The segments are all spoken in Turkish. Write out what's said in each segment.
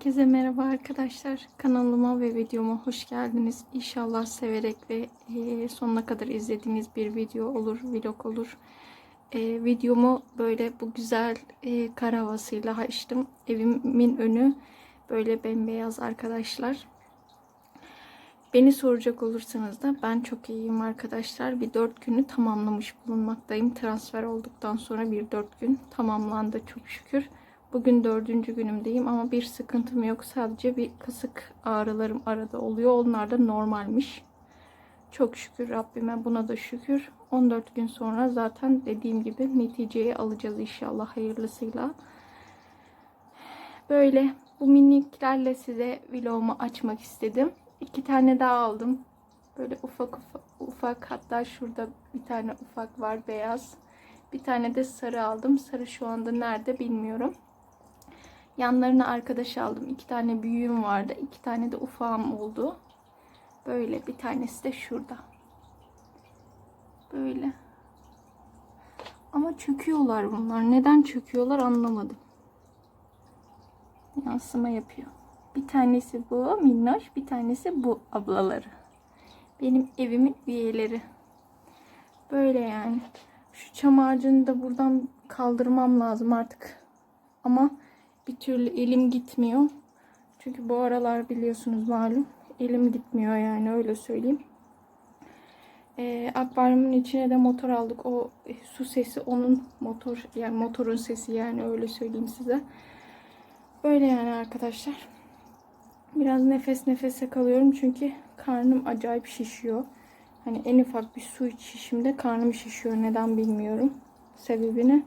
Herkese merhaba arkadaşlar. Kanalıma ve videoma hoş geldiniz. İnşallah severek ve sonuna kadar izlediğiniz bir video olur, vlog olur. Videomu böyle bu güzel kar havasıyla açtım. Evimin önü böyle bembeyaz arkadaşlar. Beni soracak olursanız da ben çok iyiyim arkadaşlar. Bir dört günü tamamlamış bulunmaktayım. Transfer olduktan sonra bir dört gün tamamlandı çok şükür. Bugün dördüncü günümdeyim ama bir sıkıntım yok. Sadece bir kasık ağrılarım arada oluyor. Onlar da normalmiş. Çok şükür Rabbime buna da şükür. 14 gün sonra zaten dediğim gibi neticeyi alacağız inşallah hayırlısıyla. Böyle bu miniklerle size vlogumu açmak istedim. İki tane daha aldım. Böyle ufak ufak, ufak hatta şurada bir tane ufak var beyaz. Bir tane de sarı aldım. Sarı şu anda nerede bilmiyorum. Yanlarına arkadaş aldım. İki tane büyüğüm vardı. iki tane de ufağım oldu. Böyle bir tanesi de şurada. Böyle. Ama çöküyorlar bunlar. Neden çöküyorlar anlamadım. Yansıma yapıyor. Bir tanesi bu minnoş. Bir tanesi bu ablaları. Benim evimin üyeleri. Böyle yani. Şu çam ağacını da buradan kaldırmam lazım artık. Ama bir türlü elim gitmiyor. Çünkü bu aralar biliyorsunuz malum elim gitmiyor yani öyle söyleyeyim. Ee, akvaryumun içine de motor aldık. O e, su sesi onun motor yani motorun sesi yani öyle söyleyeyim size. Böyle yani arkadaşlar. Biraz nefes nefese kalıyorum çünkü karnım acayip şişiyor. Hani en ufak bir su içişimde karnım şişiyor. Neden bilmiyorum. Sebebini.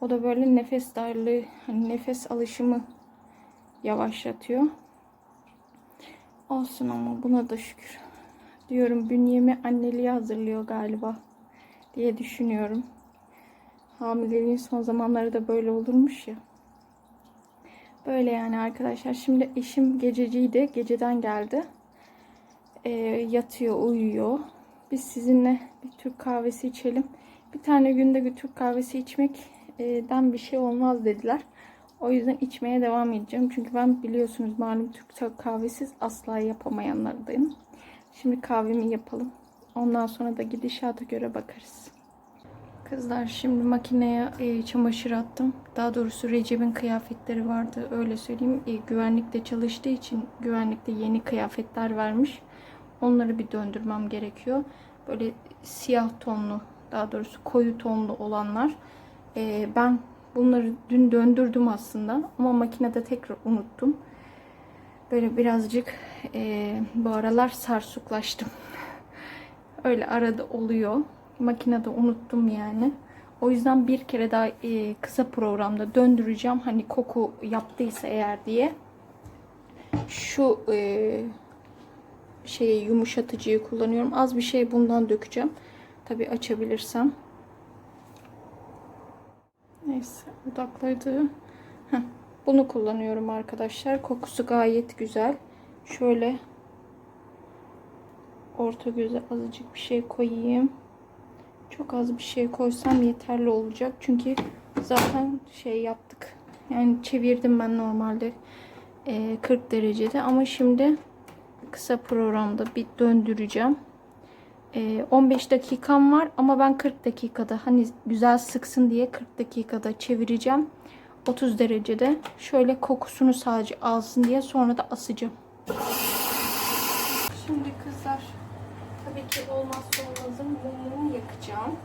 O da böyle nefes darlığı, hani nefes alışımı yavaşlatıyor. Olsun ama buna da şükür. Diyorum bünyemi anneliğe hazırlıyor galiba diye düşünüyorum. Hamileliğin son zamanları da böyle olurmuş ya. Böyle yani arkadaşlar. Şimdi eşim gececiydi. Geceden geldi. Ee, yatıyor, uyuyor. Biz sizinle bir Türk kahvesi içelim. Bir tane günde bir Türk kahvesi içmekten bir şey olmaz dediler. O yüzden içmeye devam edeceğim. Çünkü ben biliyorsunuz malum Türk kahvesiz asla yapamayanlardayım. Şimdi kahvemi yapalım. Ondan sonra da gidişata göre bakarız. Kızlar şimdi makineye e, çamaşır attım. Daha doğrusu Recep'in kıyafetleri vardı. Öyle söyleyeyim. E, güvenlikte çalıştığı için güvenlikte yeni kıyafetler vermiş. Onları bir döndürmem gerekiyor. Böyle siyah tonlu, daha doğrusu koyu tonlu olanlar. E, ben bunları dün döndürdüm aslında. Ama makinede tekrar unuttum. Böyle birazcık e, bu aralar sarsuklaştım. Öyle arada oluyor. Makinede unuttum yani. O yüzden bir kere daha e, kısa programda döndüreceğim. Hani koku yaptıysa eğer diye. Şu e, şeyi yumuşatıcıyı kullanıyorum. Az bir şey bundan dökeceğim. Tabi açabilirsem. Neyse odakladı. Bunu kullanıyorum arkadaşlar. Kokusu gayet güzel. Şöyle orta göze azıcık bir şey koyayım. Çok az bir şey koysam yeterli olacak. Çünkü zaten şey yaptık. Yani çevirdim ben normalde 40 derecede ama şimdi kısa programda bir döndüreceğim. 15 dakikam var ama ben 40 dakikada hani güzel sıksın diye 40 dakikada çevireceğim. 30 derecede şöyle kokusunu sadece alsın diye sonra da asacağım. Şimdi kızlar tabii ki olmazsa olmazım mumumu yakacağım.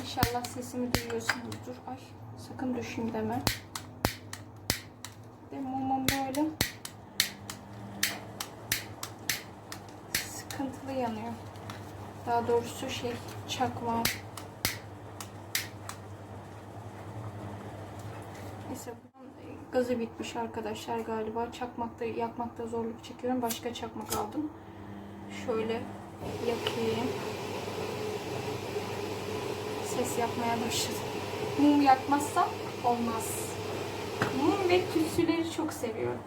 İnşallah sesimi duyuyorsunuzdur. Ay sakın düşeyim deme. De mumum böyle sıkıntılı yanıyor. Daha doğrusu şey çakma. Neyse gazı bitmiş arkadaşlar galiba. Çakmakta yakmakta zorluk çekiyorum. Başka çakmak aldım. Şöyle yakayım. Ses yapmaya başladı. Mum yakmazsam olmaz. Mum ve tütsüleri çok seviyorum.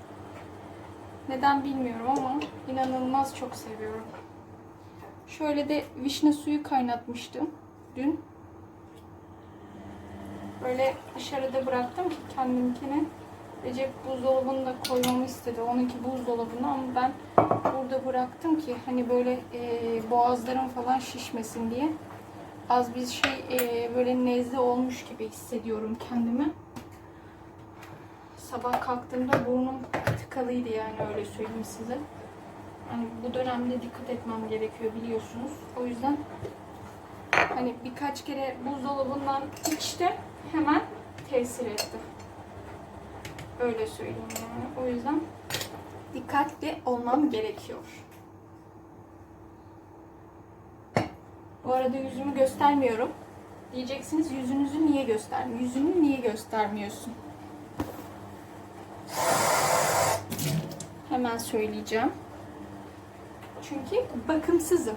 Neden bilmiyorum ama inanılmaz çok seviyorum. Şöyle de vişne suyu kaynatmıştım dün. Böyle dışarıda bıraktım ki kendimkini Recep buzdolabını da koymamı istedi. Onunki buzdolabına ama ben burada bıraktım ki hani böyle e, boğazlarım falan şişmesin diye. Az bir şey e, böyle nezle olmuş gibi hissediyorum kendimi. Sabah kalktığımda burnum tıkalıydı yani öyle söyleyeyim size. Hani bu dönemde dikkat etmem gerekiyor biliyorsunuz. O yüzden hani birkaç kere buzdolabından içtim hemen tesir etti. Öyle söyleyeyim yani. O yüzden dikkatli olmam gerekiyor. Bu arada yüzümü göstermiyorum. Diyeceksiniz yüzünüzü niye göstermiyor? Yüzünü niye göstermiyorsun? Hemen söyleyeceğim. Çünkü bakımsızım.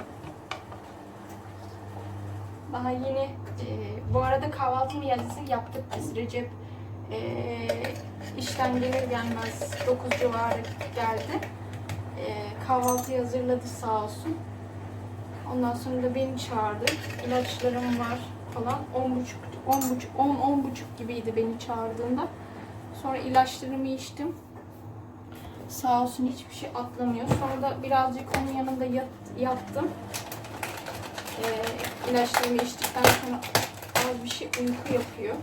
Daha yeni e, bu arada kahvaltı yazısı yaptık biz. Recep e, işten gelir gelmez 9 civarı geldi. E, kahvaltı hazırladı sağ olsun. Ondan sonra da beni çağırdı. İlaçlarım var falan. 10 buçuk, 10 buçuk, 10, 10 buçuk gibiydi beni çağırdığında. Sonra ilaçlarımı içtim. Sağ olsun hiçbir şey atlamıyor. Sonra da birazcık onun yanında yat, yattım. Ee, ilaçlarımı içtikten sonra az bir şey uyku yapıyor.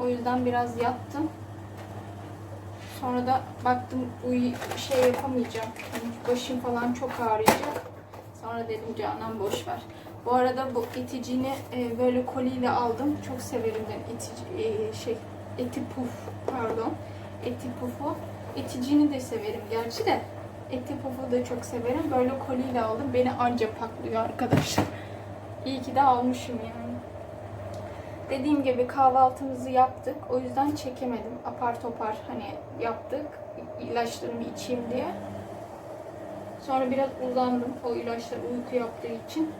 O yüzden biraz yattım. Sonra da baktım uy şey yapamayacağım. Yani başım falan çok ağrıyacak. Sonra dedim Canan boş ver. Bu arada bu iticini e, böyle koliyle aldım. Çok severim ben itici e, şey eti puf pardon. Eti pufu. İticini de severim gerçi de. Eti pufu da çok severim. Böyle koliyle aldım. Beni anca paklıyor arkadaşlar. İyi ki de almışım yani. Dediğim gibi kahvaltımızı yaptık. O yüzden çekemedim. Apar topar hani yaptık. İlaçlarımı içeyim diye. Sonra biraz uzandım. O ilaçlar uyku yaptığı için.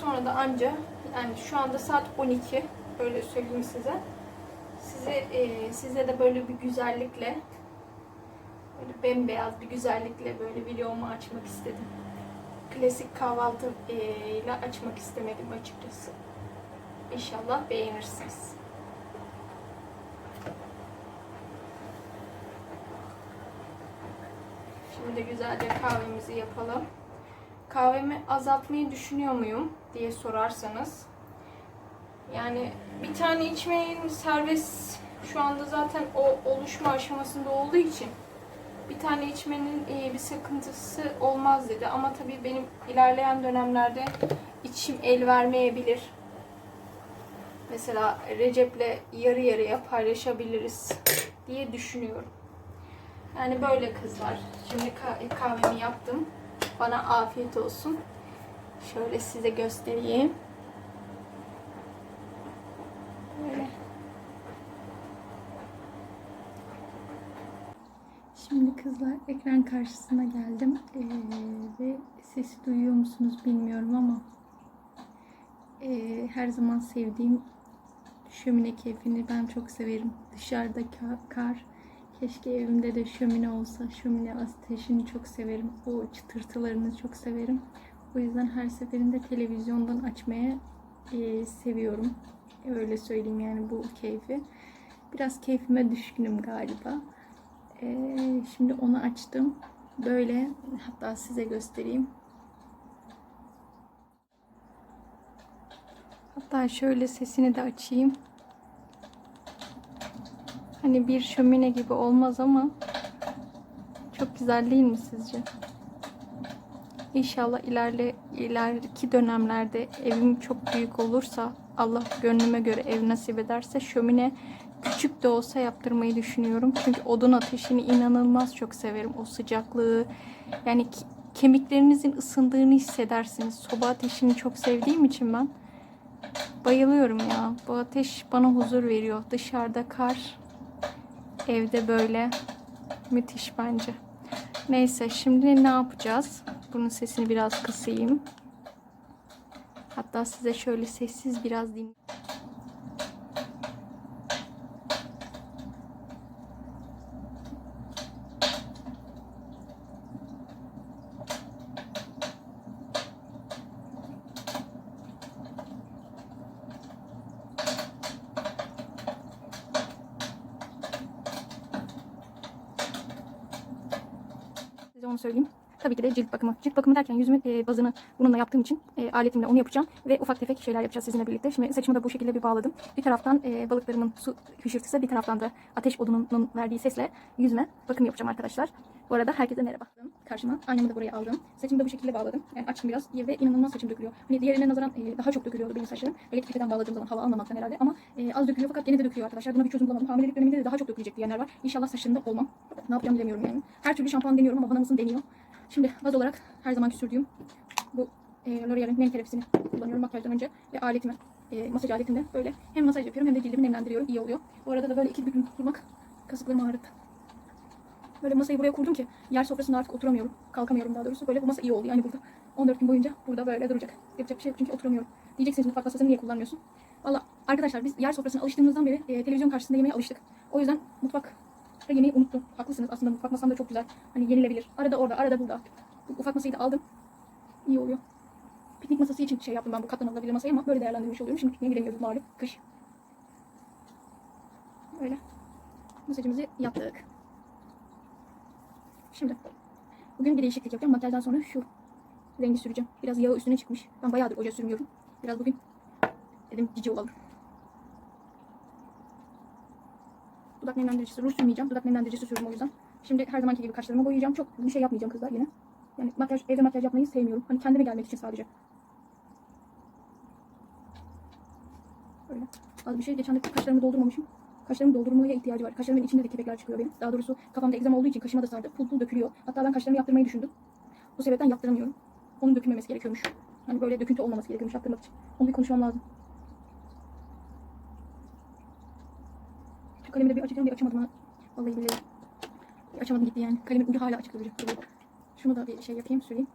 Sonra da anca yani şu anda saat 12. Öyle söyleyeyim size. Size e, size de böyle bir güzellikle böyle bembeyaz bir güzellikle böyle videomu açmak istedim klasik kahvaltı e, ile açmak istemedim açıkçası. İnşallah beğenirsiniz. Şimdi de güzelce kahvemizi yapalım. Kahvemi azaltmayı düşünüyor muyum diye sorarsanız. Yani bir tane içmeyin serbest şu anda zaten o oluşma aşamasında olduğu için bir tane içmenin e, bir sıkıntısı olmaz dedi. Ama tabii benim ilerleyen dönemlerde içim el vermeyebilir. Mesela Recep'le yarı yarıya paylaşabiliriz diye düşünüyorum. Yani böyle kızlar. Şimdi kahvemi yaptım. Bana afiyet olsun. Şöyle size göstereyim. Kızlar ekran karşısına geldim ee, ve sesi duyuyor musunuz bilmiyorum ama ee, her zaman sevdiğim şömine keyfini ben çok severim. Dışarıda kar, keşke evimde de şömine olsa. Şömine ateşini çok severim. O çıtırtılarını çok severim. O yüzden her seferinde televizyondan açmaya ee, seviyorum. Öyle söyleyeyim yani bu keyfi. Biraz keyfime düşkünüm galiba. Ee, şimdi onu açtım. Böyle hatta size göstereyim. Hatta şöyle sesini de açayım. Hani bir şömine gibi olmaz ama çok güzel değil mi sizce? İnşallah ilerle, ileriki dönemlerde evim çok büyük olursa Allah gönlüme göre ev nasip ederse şömine küçük de olsa yaptırmayı düşünüyorum. Çünkü odun ateşini inanılmaz çok severim. O sıcaklığı yani kemiklerinizin ısındığını hissedersiniz. Soba ateşini çok sevdiğim için ben bayılıyorum ya. Bu ateş bana huzur veriyor. Dışarıda kar, evde böyle müthiş bence. Neyse şimdi ne yapacağız? Bunun sesini biraz kısayım. Hatta size şöyle sessiz biraz dinleyeyim. Söyleyeyim. Tabii ki de cilt bakımı. Cilt bakımı derken yüzümün e, bazını bununla yaptığım için e, aletimle onu yapacağım. Ve ufak tefek şeyler yapacağız sizinle birlikte. Şimdi saçımı da bu şekilde bir bağladım. Bir taraftan e, balıklarımın su hışırtısı, bir taraftan da ateş odununun verdiği sesle yüzüme bakım yapacağım arkadaşlar. Bu arada herkese merhaba. Karşıma aynamı da buraya aldım. Saçımı da bu şekilde bağladım. Yani açtım biraz ve inanılmaz saçım dökülüyor. Hani diğerine nazaran e, daha çok dökülüyordu benim saçlarım. Elektrik tepeden bağladığım zaman hava almamaktan herhalde. Ama e, az dökülüyor fakat gene de dökülüyor arkadaşlar. Buna bir çözüm bulamadım. Hamilelik döneminde de daha çok dökülecek diyenler var. İnşallah saçlarımda olmam. Ne yapacağım bilemiyorum yani. Her türlü şampuan deniyorum ama bana mısın deniyor. Şimdi baz olarak her zamanki sürdüğüm bu e, L'Oreal'in nem terapisini kullanıyorum makyajdan önce ve aletimi e, masaj aletimde böyle hem masaj yapıyorum hem de cildimi nemlendiriyorum. iyi oluyor. Bu arada da böyle iki büküm durmak kasıklarımı ağrıttı. Böyle masayı buraya kurdum ki yer sofrasında artık oturamıyorum. Kalkamıyorum daha doğrusu. Böyle bu masa iyi oldu. Yani burada 14 gün boyunca burada böyle duracak. Yapacak bir şey yok çünkü oturamıyorum. Diyeceksiniz mutfak masasını niye kullanmıyorsun? Valla arkadaşlar biz yer sofrasına alıştığımızdan beri e, televizyon karşısında yemeğe alıştık. O yüzden mutfak yemeği unuttum. Haklısınız aslında mutfak masam da çok güzel. Hani yenilebilir. Arada orada, arada burada. Bu ufak masayı da aldım. İyi oluyor. Piknik masası için şey yaptım ben bu katlanabilir masayı ama böyle değerlendirmiş oluyorum. Şimdi pikniğe gidemiyoruz malum. Kış. Öyle. Masajımızı yaptık. Şimdi bugün bir değişiklik yapacağım. Makyajdan sonra şu rengi süreceğim. Biraz yağı üstüne çıkmış. Ben bayağıdır oje sürmüyorum. Biraz bugün dedim cici olalım. Dudak nemlendiricisi ruj sürmeyeceğim. Dudak nemlendiricisi sürdüm o yüzden. Şimdi her zamanki gibi kaşlarımı boyayacağım. Çok bir şey yapmayacağım kızlar yine. Yani makyaj, evde makyaj yapmayı sevmiyorum. Hani kendime gelmek için sadece. Böyle. Az bir şey. Geçen de kaşlarımı doldurmamışım. Kaşlarımı doldurmaya ihtiyacı var. Kaşlarımın içinde de kepekler çıkıyor benim. Daha doğrusu kafamda egzama olduğu için kaşıma da sardı. Pul pul dökülüyor. Hatta ben kaşlarımı yaptırmayı düşündüm. Bu sebepten yaptıramıyorum. Onun dökülmemesi gerekiyormuş. Hani böyle döküntü olmaması gerekiyormuş yaptırmak için. Onu bir konuşmam lazım. Şu kalemi de bir açacağım bir açamadım ha. Vallahi billahi. Bir açamadım gitti yani. Kalemin ucu hala açık duruyor. Şunu da bir şey yapayım süreyim.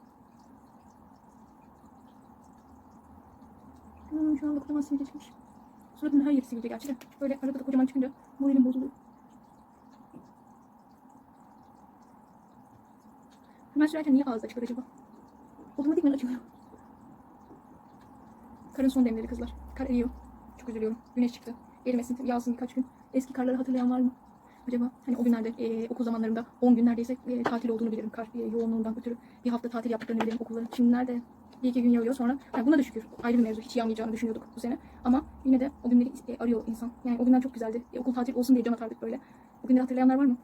Hmm, şu anda kocaman sivilce Suratımın her yeri sivilce gerçi de. Böyle arada da kocaman çıkınca moralim bozuluyor. Ben sürerken niye ağızda çıkar acaba? Otomatikman açılıyor. Karın son demleri kızlar. Kar eriyor. Çok üzülüyorum. Güneş çıktı. Erimesin, yağsın birkaç gün. Eski karları hatırlayan var mı? Acaba hani o günlerde e, okul zamanlarında 10 gün neredeyse e, tatil olduğunu bilirim. Kar e, yoğunluğundan ötürü bir hafta tatil yaptıklarını bilirim okulların. Şimdi nerede? Bir iki gün yağıyor sonra. Yani buna da şükür. Ayrı bir mevzu. Hiç yağmayacağını düşünüyorduk bu sene. Ama yine de o günleri e, arıyor insan. Yani o günler çok güzeldi. E, okul tatil olsun diye can atardık böyle. O günleri hatırlayanlar var mı?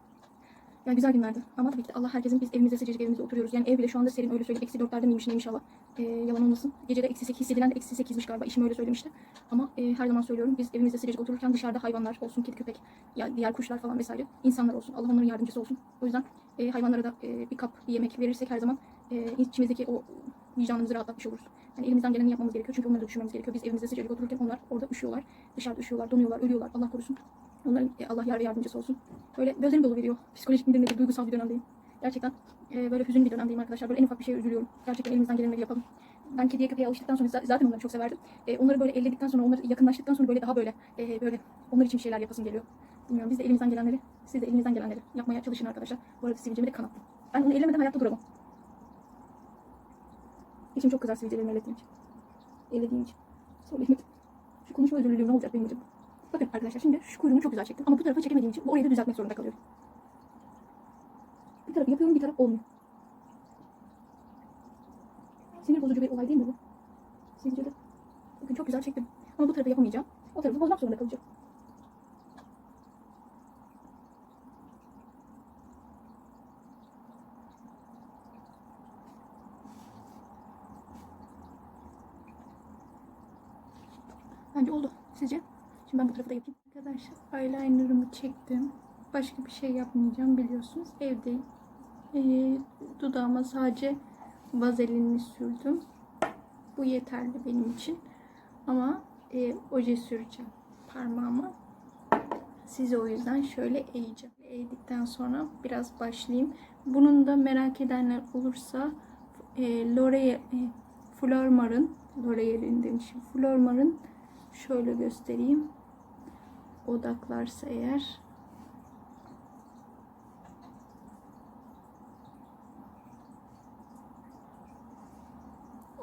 Ya güzel günlerdi. Ama tabii ki Allah herkesin biz evimizde sıcacık evimizde oturuyoruz. Yani ev bile şu anda serin öyle söyleyeyim. Eksi dörtlerde miymiş neymiş Allah. Ee, yalan olmasın. Gecede eksi sekiz hissedilen de eksi sekizmiş galiba. İşim öyle söylemişti. Ama e, her zaman söylüyorum biz evimizde sıcacık otururken dışarıda hayvanlar olsun, kedi köpek, ya diğer kuşlar falan vesaire insanlar olsun. Allah onların yardımcısı olsun. O yüzden e, hayvanlara da e, bir kap bir yemek verirsek her zaman e, içimizdeki o vicdanımızı rahatlatmış oluruz. Yani elimizden geleni yapmamız gerekiyor. Çünkü onları da düşünmemiz gerekiyor. Biz evimizde sıcacık otururken onlar orada üşüyorlar. Dışarıda üşüyorlar, donuyorlar, ölüyorlar. Allah korusun. Onların e, Allah yar ve yardımcısı olsun. Böyle gözlerim dolu veriyor. Psikolojik midir nedir, duygusal bir dönemdeyim. Gerçekten e, böyle hüzünlü bir dönemdeyim arkadaşlar. Böyle en ufak bir şeye üzülüyorum. Gerçekten elimizden gelenleri yapalım. Ben kediye köpeğe alıştıktan sonra za- zaten onları çok severdim. E, onları böyle elledikten sonra, onları yakınlaştıktan sonra böyle daha böyle e, böyle onlar için bir şeyler yapasım geliyor. Bilmiyorum biz de elimizden gelenleri, siz de elinizden gelenleri yapmaya çalışın arkadaşlar. Bu arada sivilcemi de kanattım. Ben onu ellemeden hayatta duramam. İçim çok kızar sivilcelerimi ellettiğim için. Ellediğim için. Söyleyemedim. Şu konuşma özürlülüğüm ne olacak benim için? Bakın arkadaşlar şimdi şu kuyruğumu çok güzel çektim ama bu tarafa çekemediğim için bu orayı da düzeltmek zorunda kalıyorum. Bir taraf yapıyorum bir taraf olmuyor. Sinir bozucu bir olay değil mi bu? Sizce de? Bakın çok güzel çektim. Ama bu tarafı yapamayacağım. O tarafı bozmak zorunda kalacağım. Bence oldu. Sizce? Şimdi ben bu tarafı da yapayım. Arkadaşlar eyelinerımı çektim. Başka bir şey yapmayacağım biliyorsunuz. Evdeyim. Ee, dudağıma sadece vazelinini sürdüm. Bu yeterli benim için. Ama e, oje süreceğim parmağıma. Size o yüzden şöyle eğeceğim. Eğdikten sonra biraz başlayayım. Bunun da merak edenler olursa e, L'Oreal, e, Flormar'ın L'Oreal'in demişim. Flormar'ın şöyle göstereyim. Odaklarsa eğer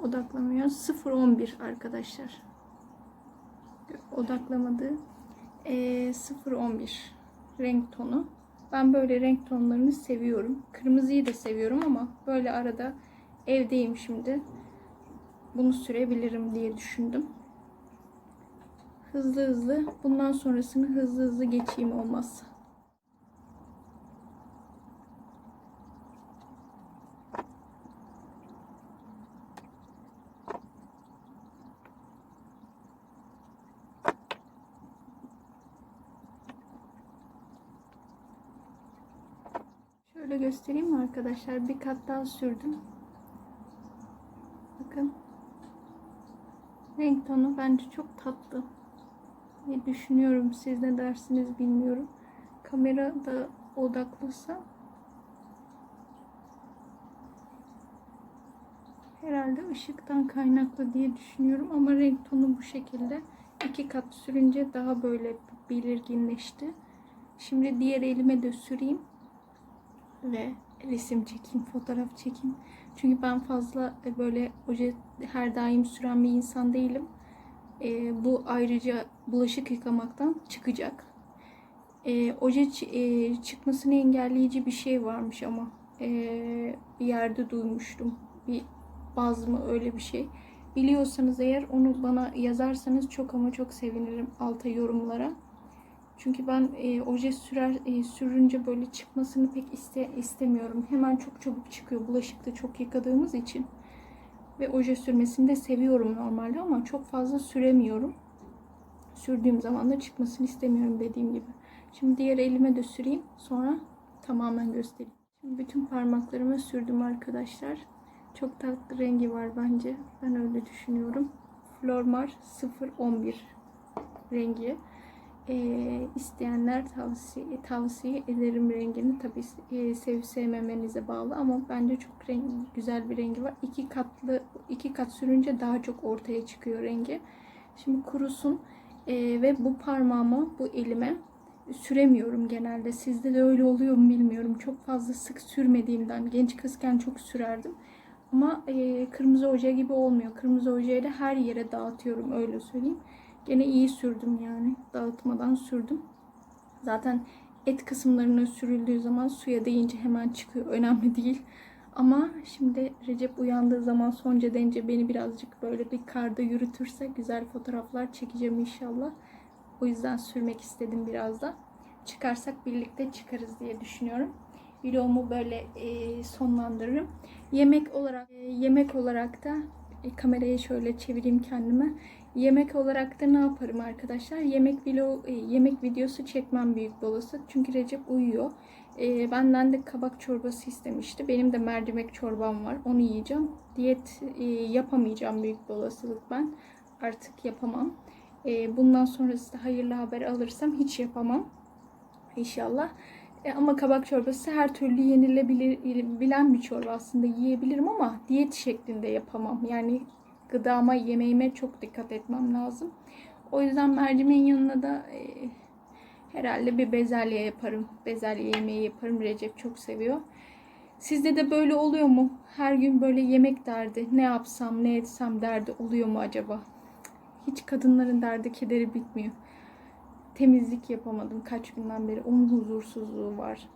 odaklamıyor. 011 arkadaşlar. Odaklamadı. Ee, 011 renk tonu. Ben böyle renk tonlarını seviyorum. Kırmızıyı da seviyorum ama böyle arada evdeyim şimdi. Bunu sürebilirim diye düşündüm. Hızlı hızlı bundan sonrasını hızlı hızlı geçeyim olmazsa. Şöyle göstereyim mi arkadaşlar? Bir kat daha sürdüm. Bakın. Renk tonu bence çok tatlı. Diye düşünüyorum. Siz ne dersiniz bilmiyorum. Kamera da odaklısa herhalde ışıktan kaynaklı diye düşünüyorum ama renk tonu bu şekilde. iki kat sürünce daha böyle belirginleşti. Şimdi diğer elime de süreyim ve resim çekeyim, fotoğraf çekeyim. Çünkü ben fazla böyle oje her daim süren bir insan değilim. E, bu ayrıca bulaşık yıkamaktan çıkacak. E, oje e, çıkmasını engelleyici bir şey varmış ama e, bir yerde duymuştum. Bir baz mı öyle bir şey. Biliyorsanız eğer onu bana yazarsanız çok ama çok sevinirim alta yorumlara. Çünkü ben e, oje sürer e, sürünce böyle çıkmasını pek iste, istemiyorum. Hemen çok çabuk çıkıyor. Bulaşıkta çok yıkadığımız için. Ve oje sürmesini de seviyorum normalde ama çok fazla süremiyorum. Sürdüğüm zaman da çıkmasını istemiyorum dediğim gibi. Şimdi diğer elime de süreyim. Sonra tamamen göstereyim. Şimdi bütün parmaklarıma sürdüm arkadaşlar. Çok tatlı rengi var bence. Ben öyle düşünüyorum. Flormar 011 rengi. Ee, isteyenler tavsiye tavsiye ederim rengini. Tabii e, sevip sevmemenize bağlı ama bence çok renk, güzel bir rengi var. İki katlı iki kat sürünce daha çok ortaya çıkıyor rengi. Şimdi kurusun Ee, ve bu parmağıma, bu elime süremiyorum genelde. Sizde de öyle oluyor mu bilmiyorum. Çok fazla sık sürmediğimden genç kızken çok sürerdim. Ama e, kırmızı oje gibi olmuyor. Kırmızı ojeyle her yere dağıtıyorum öyle söyleyeyim. Gene iyi sürdüm yani. Dağıtmadan sürdüm. Zaten et kısımlarına sürüldüğü zaman suya değince hemen çıkıyor. Önemli değil. Ama şimdi Recep uyandığı zaman sonca deyince beni birazcık böyle bir karda yürütürse güzel fotoğraflar çekeceğim inşallah. O yüzden sürmek istedim biraz da. Çıkarsak birlikte çıkarız diye düşünüyorum. Videomu böyle e, sonlandırırım. Yemek olarak e, yemek olarak da e, kamerayı şöyle çevireyim kendime. Yemek olarak da ne yaparım arkadaşlar? Yemek vlog, e, yemek videosu çekmem büyük bir. Çünkü Recep uyuyor. E, benden de kabak çorbası istemişti. Benim de mercimek çorbam var. Onu yiyeceğim. Diyet e, yapamayacağım büyük bir ben. Artık yapamam. E, bundan sonrası da hayırlı haber alırsam hiç yapamam. İnşallah. E, ama kabak çorbası her türlü yenilebilir bilen bir çorba aslında yiyebilirim ama diyet şeklinde yapamam. Yani gıdama, yemeğime çok dikkat etmem lazım. O yüzden mercimeğin yanına da e, herhalde bir bezelye yaparım. Bezelye yemeği yaparım. Recep çok seviyor. Sizde de böyle oluyor mu? Her gün böyle yemek derdi. Ne yapsam, ne etsem derdi oluyor mu acaba? Hiç kadınların derdi, kederi bitmiyor. Temizlik yapamadım kaç günden beri. Onun huzursuzluğu var.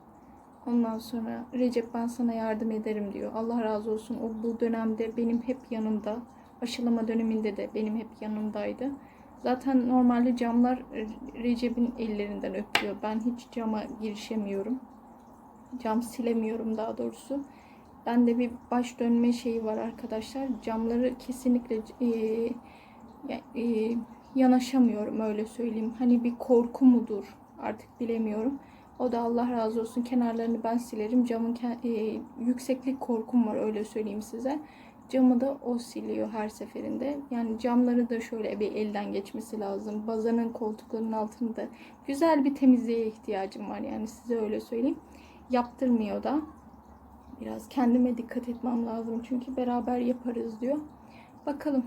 Ondan sonra Recep ben sana yardım ederim diyor. Allah razı olsun. O bu dönemde benim hep yanımda. Aşılama döneminde de benim hep yanımdaydı. Zaten normalde camlar Recep'in ellerinden öpüyor. Ben hiç cama girişemiyorum. Cam silemiyorum daha doğrusu. Bende bir baş dönme şeyi var arkadaşlar. Camları kesinlikle e, e, yanaşamıyorum öyle söyleyeyim. Hani bir korku mudur artık bilemiyorum. O da Allah razı olsun kenarlarını ben silerim. Camın e, yükseklik korkum var öyle söyleyeyim size. Camı da o siliyor her seferinde. Yani camları da şöyle bir elden geçmesi lazım. Bazanın koltuklarının altında güzel bir temizliğe ihtiyacım var yani size öyle söyleyeyim. Yaptırmıyor da. Biraz kendime dikkat etmem lazım çünkü beraber yaparız diyor. Bakalım.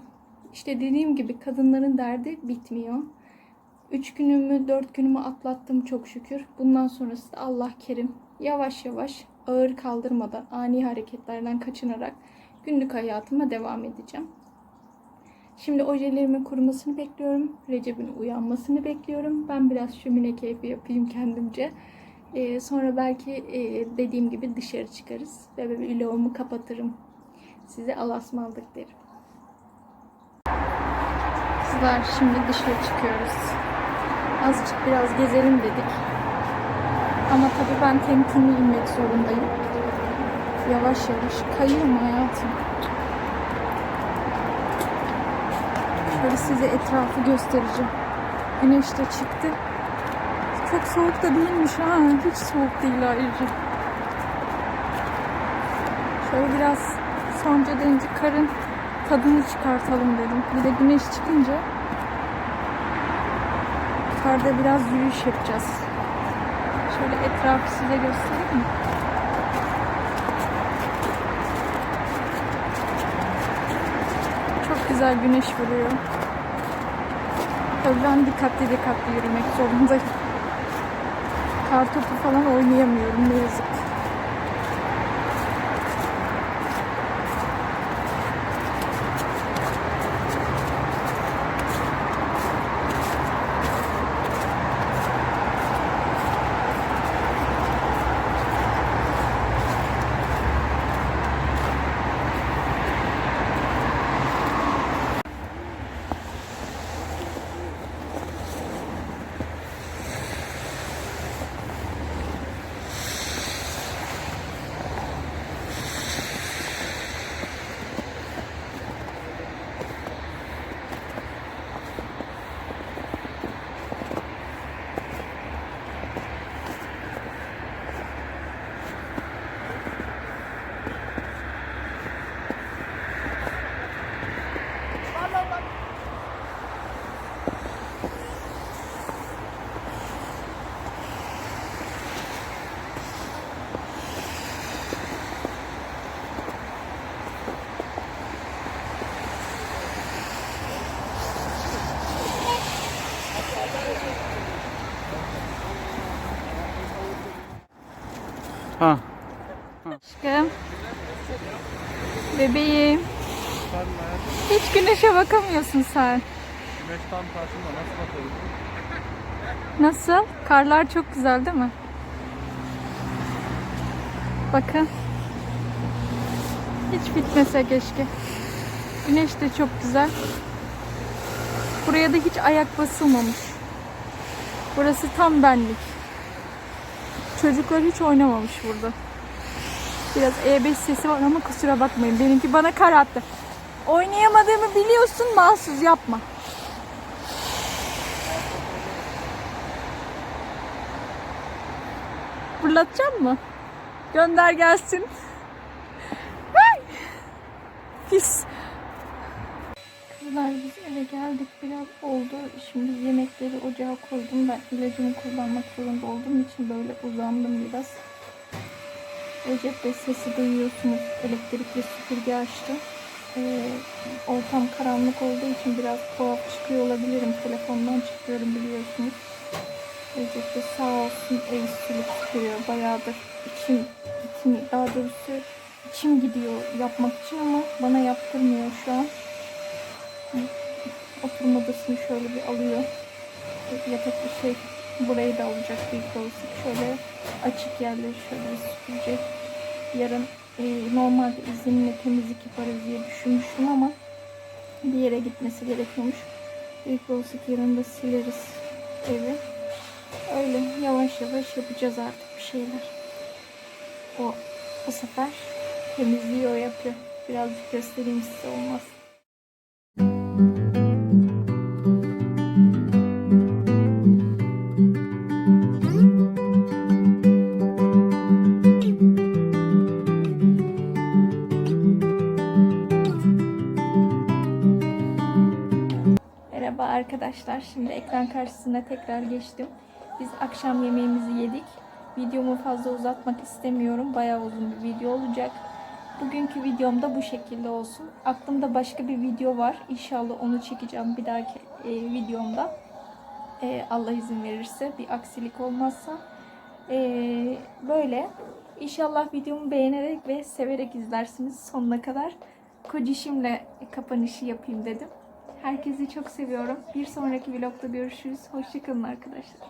İşte dediğim gibi kadınların derdi bitmiyor. Üç günümü, dört günümü atlattım çok şükür. Bundan sonrası da Allah kerim. Yavaş yavaş, ağır kaldırmadan, ani hareketlerden kaçınarak günlük hayatıma devam edeceğim. Şimdi ojelerimin kurumasını bekliyorum. Recep'in uyanmasını bekliyorum. Ben biraz şömine keyfi yapayım kendimce. Ee, sonra belki e, dediğim gibi dışarı çıkarız ve vlogumu kapatırım. Size alasmaldık derim. Kızlar şimdi dışarı çıkıyoruz. Azıcık biraz gezelim dedik. Ama tabii ben temkinli inmek zorundayım. Yavaş yavaş kayıyorum hayatım. Şöyle size etrafı göstereceğim. Güneş de çıktı. Çok soğuk da değilmiş ha. Hiç soğuk değil ayrıca. Şöyle biraz Sonca Denizi karın tadını çıkartalım dedim. Bir de güneş çıkınca karda biraz yürüyüş yapacağız. Şöyle etrafı size göstereyim mi? Çok güzel güneş vuruyor. Tabii ben dikkatli dikkatli yürümek zorundayım. Kar topu falan oynayamıyorum ne yazık. Aşkım. Bebeğim. Hiç güneşe bakamıyorsun sen. Güneş tam karşımda nasıl bakalım? Nasıl? Karlar çok güzel değil mi? Bakın. Hiç bitmese keşke. Güneş de çok güzel. Buraya da hiç ayak basılmamış. Burası tam benlik. Çocuklar hiç oynamamış burada. Biraz E5 sesi var ama kusura bakmayın. Benimki bana kar attı. Oynayamadığımı biliyorsun mahsus yapma. Fırlatacağım mı? Gönder gelsin. Pis. Kızlar biz eve geldik biraz oldu. Şimdi yemekleri ocağa koydum. Ben ilacımı kullanmak zorunda olduğum için böyle uzandım biraz. Recep de sesi duyuyorsunuz. Elektrikli süpürge açtı. Ee, ortam karanlık olduğu için biraz tuhaf çıkıyor olabilirim. Telefondan çıkıyorum biliyorsunuz. Recep de sağ olsun ev sülüp süpürüyor. Bayağıdır içim, içim daha doğrusu içim gidiyor yapmak için ama bana yaptırmıyor şu an. Oturma odasını şöyle bir alıyor. Yatak bir şey burayı da alacak büyük olasılık. Şöyle açık yerleri şöyle süpürecek. Yarın e, normalde izinle temizlik yaparız diye düşünmüştüm ama bir yere gitmesi gerekiyormuş. Büyük olasılık yarın da sileriz evi. Öyle yavaş yavaş yapacağız artık bir şeyler. O bu sefer temizliği o yapıyor. Birazcık göstereyim size olmaz. Arkadaşlar. Şimdi ekran karşısına tekrar geçtim. Biz akşam yemeğimizi yedik. Videomu fazla uzatmak istemiyorum. Bayağı uzun bir video olacak. Bugünkü videom da bu şekilde olsun. Aklımda başka bir video var. İnşallah onu çekeceğim bir dahaki e, videomda. E, Allah izin verirse, bir aksilik olmazsa. E, böyle. İnşallah videomu beğenerek ve severek izlersiniz sonuna kadar. Kocişimle kapanışı yapayım dedim. Herkesi çok seviyorum. Bir sonraki vlogda görüşürüz. Hoşçakalın arkadaşlar.